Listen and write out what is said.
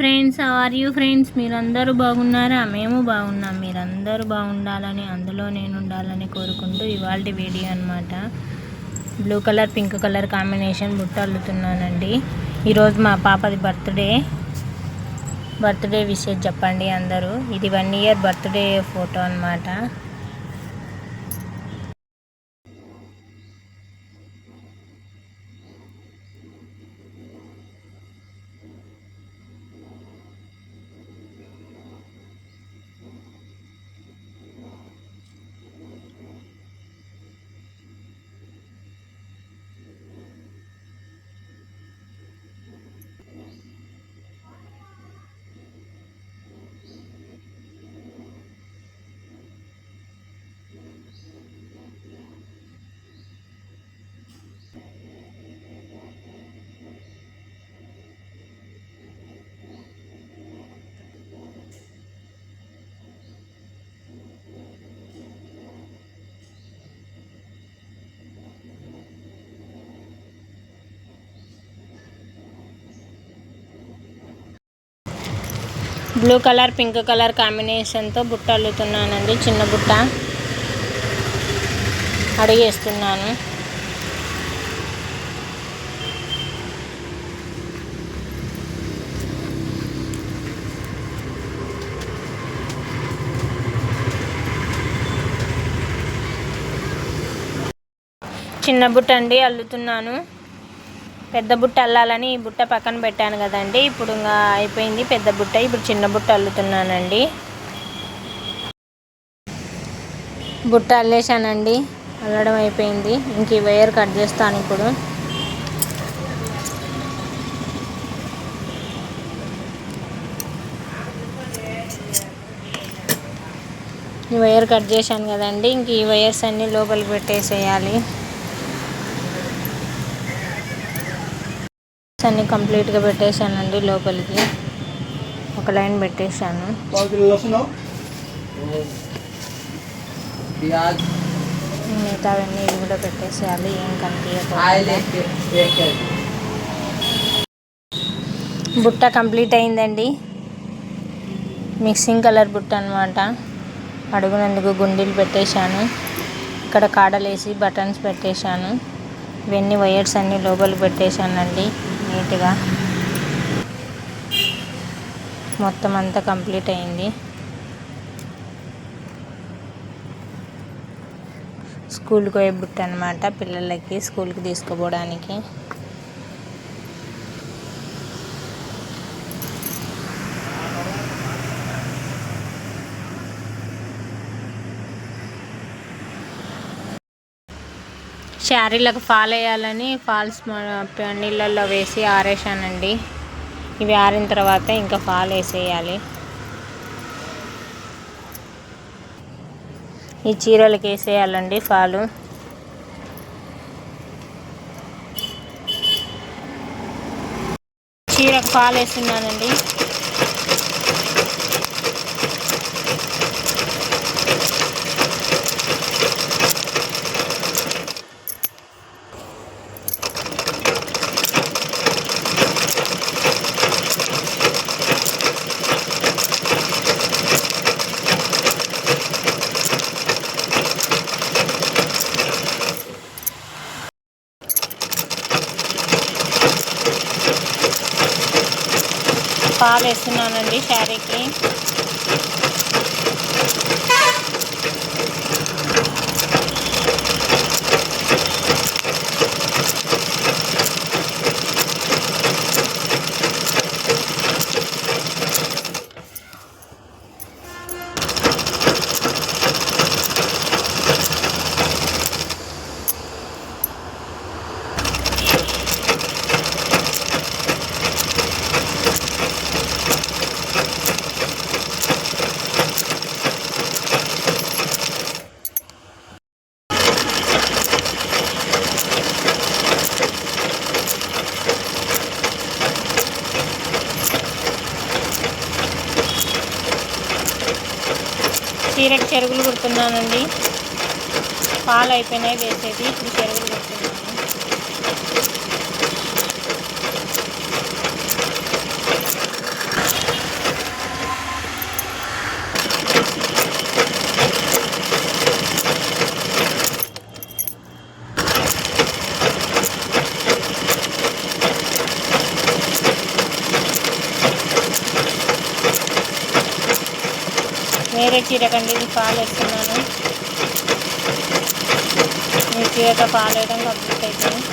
Friends are you friends మీరందరూ బాగున్నారా? మేము బాగున్నాం. మీరందరూ బాగుండాలని అందులో నేను ఉండాలని కోరుకుంటూ ఇవాళ వీడియో అనమాట blue colour pink colour combination బుట్ట అల్లుతున్నానండి. ఈరోజు మా పాపది బర్త్డే బర్త్డే విషయం చెప్పండి అందరూ. ఇది వన్ ఇయర్ బర్త్డే ఫోటో అన్నమాట. బ్లూ కలర్ పింక్ కలర్ కాంబినేషన్తో బుట్ట అల్లుతున్నానండి చిన్న బుట్ట. అడిగేస్తున్నాను. చిన్న బుట్ట అండి అల్లుతున్నాను. పెద్ద బుట్ట అల్లాలని ఈ బుట్ట పక్కన పెట్టాను కదండి. ఇప్పుడు ఇంకా అయిపోయింది పెద్ద బుట్ట. ఇప్పుడు చిన్న బుట్ట అల్లుతున్నానండి. బుట్ట అల్లేసానండి అల్లడం అయిపోయింది. ఇంక ఈ వైర్ కట్ చేస్తాను ఇప్పుడు. ఈ వైర్ కట్ చేశాను కదండి. ఇంక ఈ వైర్స్ అన్నీ లోపలికి పెట్టేసేయాలి. అన్నీ కంప్లీట్గా పెట్టేశానండి లోపలికి. ఒక లైన్ పెట్టేశాను. మిగతా అవన్నీ ఇవి కూడా పెట్టేసేయాలి ఏం కనిపించదు బుట్ట కంప్లీట్ అయిందండి. మిక్సింగ్ కలర్ బుట్ట అనమాట అడుగునందుకు గుండీలు పెట్టేశాను. ఇక్కడ కాడలేసి బటన్స్ పెట్టేశాను. ఇవన్నీ వైర్స్ అన్నీ లోపలికి పెట్టేశానండి. నీట్గా మొత్తం అంతా కంప్లీట్ అయింది. స్కూల్కి పోయే బుట్ట అనమాట పిల్లలకి స్కూల్కి తీసుకుపోవడానికి. శారీలకు ఫాల్ వేయాలని ఫాల్స్ నీళ్ళల్లో వేసి ఆరేసానండి ఇవి ఆరిన తర్వాత ఇంకా ఫాల్ వేసేయాలి ఈ చీరలకు వేసేయాలండి ఫాలు. చీరకు ఫాల్ వేస్తున్నానండి పాలు వేస్తున్నానండి శారీకి. చీరకి చెరుగులు కుడుతున్నానండి పాలు అయిపోయినాయి వేసేది. ఇప్పుడు చెరుగులు కుడుతున్నాను చీరకండి ఇది పాలు వేస్తున్నాను. ఈ చీరతో పాలు వేయడం కంప్లీట్ అయిపోయింది.